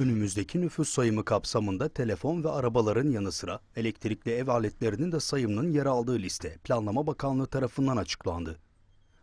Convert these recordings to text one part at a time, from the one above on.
Önümüzdeki nüfus sayımı kapsamında telefon ve arabaların yanı sıra elektrikli ev aletlerinin de sayımının yer aldığı liste Planlama Bakanlığı tarafından açıklandı.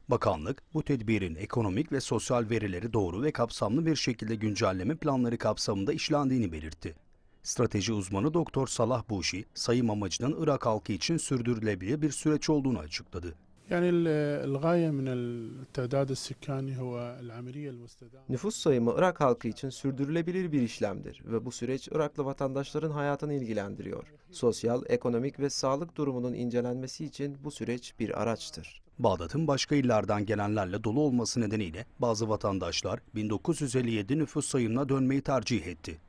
Bakanlık, bu tedbirin ekonomik ve sosyal verileri doğru ve kapsamlı bir şekilde güncelleme planları kapsamında işlendiğini belirtti. Strateji uzmanı Doktor Salah Buşi, sayım amacının Irak halkı için sürdürülebilir bir süreç olduğunu açıkladı. يعني ال- الغاية من التعداد السكاني هو العملية المستدامة Nüfus sayımı Irak halkı için sürdürülebilir bir işlemdir ve bu süreç Iraklı vatandaşların hayatını ilgilendiriyor. Sosyal, ekonomik ve sağlık durumunun incelenmesi için bu süreç bir araçtır. Bağdat'ın başka illerden gelenlerle dolu olması nedeniyle bazı vatandaşlar 1957 nüfus sayımına dönmeyi tercih etti.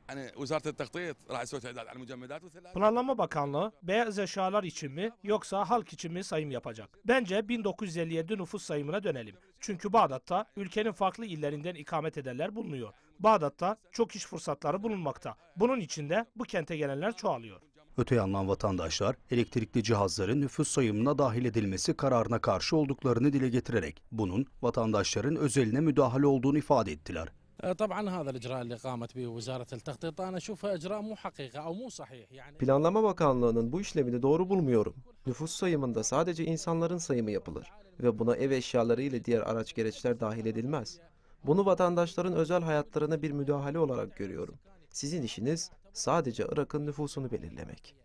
Planlama Bakanlığı beyaz eşyalar için mi yoksa halk için mi sayım yapacak? Bence 1957 nüfus sayımına dönelim. Çünkü Bağdat'ta ülkenin farklı illerinden ikamet edenler bulunuyor. Bağdat'ta çok iş fırsatları bulunmakta. Bunun için de bu kente gelenler çoğalıyor. Öte yandan vatandaşlar elektrikli cihazların nüfus sayımına dahil edilmesi kararına karşı olduklarını dile getirerek bunun vatandaşların özeline müdahale olduğunu ifade ettiler. Planlama Bakanlığı'nın bu işlemini doğru bulmuyorum. Nüfus sayımında sadece insanların sayımı yapılır ve buna ev eşyaları ile diğer araç gereçler dahil edilmez. Bunu vatandaşların özel hayatlarına bir müdahale olarak görüyorum. Sizin işiniz sadece Irak'ın nüfusunu belirlemek.